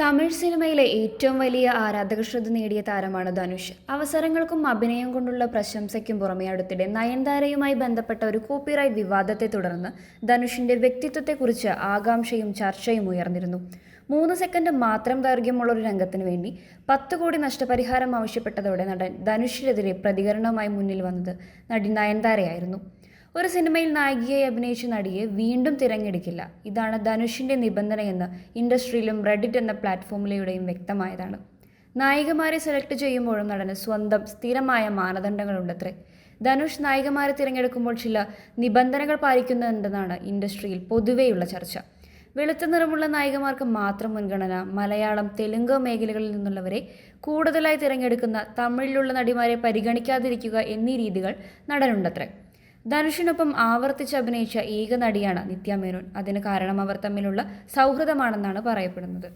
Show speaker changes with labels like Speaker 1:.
Speaker 1: തമിഴ് സിനിമയിലെ ഏറ്റവും വലിയ ആരാധകശ്രദ്ധ നേടിയ താരമാണ് ധനുഷ്. അവസരങ്ങൾക്കും അഭിനയം കൊണ്ടുള്ള പ്രശംസയ്ക്കും പുറമെ അടുത്തിടെ നയൻതാരയുമായി ബന്ധപ്പെട്ട ഒരു കോപ്പിറൈറ്റ് വിവാദത്തെ തുടർന്ന് ധനുഷിന്റെ വ്യക്തിത്വത്തെക്കുറിച്ച് ആകാംക്ഷയും ചർച്ചയും ഉയർന്നിരുന്നു. മൂന്ന് സെക്കൻഡ് മാത്രം ദൈർഘ്യമുള്ള ഒരു രംഗത്തിന് വേണ്ടി പത്ത് കോടി നഷ്ടപരിഹാരം ആവശ്യപ്പെട്ടതോടെ നടൻ ധനുഷിനെതിരെ പ്രതികരണവുമായി മുന്നിൽ വന്നത് നടി നയൻതാരയായിരുന്നു. ഒരു സിനിമയിൽ നായികയായി അഭിനയിച്ച നടിയെ വീണ്ടും തിരഞ്ഞെടുക്കില്ല. ഇതാണ് ധനുഷിന്റെ നിബന്ധനയെന്ന് ഇൻഡസ്ട്രിയിലും റെഡിറ്റ് എന്ന പ്ലാറ്റ്ഫോമിലൂടെയും വ്യക്തമായതാണ്. നായികമാരെ സെലക്ട് ചെയ്യുമ്പോഴും നടന് സ്വന്തം സ്ഥിരമായ മാനദണ്ഡങ്ങളുണ്ടത്രേ. ധനുഷ് നായികമാരെ തിരഞ്ഞെടുക്കുമ്പോൾ ചില നിബന്ധനകൾ പാലിക്കുന്നുണ്ടെന്നാണ് ഇൻഡസ്ട്രിയിൽ പൊതുവെയുള്ള ചർച്ച. വെളുത്ത നിറമുള്ള നായികമാർക്ക് മാത്രം മുൻഗണന മലയാളം തെലുങ്ക് മേഖലകളിൽ നിന്നുള്ളവരെ കൂടുതലായി തിരഞ്ഞെടുക്കുന്ന തമിഴിലുള്ള നടിമാരെ പരിഗണിക്കാതിരിക്കുക എന്നീ രീതികൾ നടനുണ്ടത്രേ. ധനുഷിനൊപ്പം ആവർത്തിച്ച് അഭിനയിച്ച ഏക നടിയാണ് നിത്യ മേനോൻ. അതിന് കാരണം അവർ തമ്മിലുള്ള സൗഹൃദമാണെന്നാണ് പറയപ്പെടുന്നത്.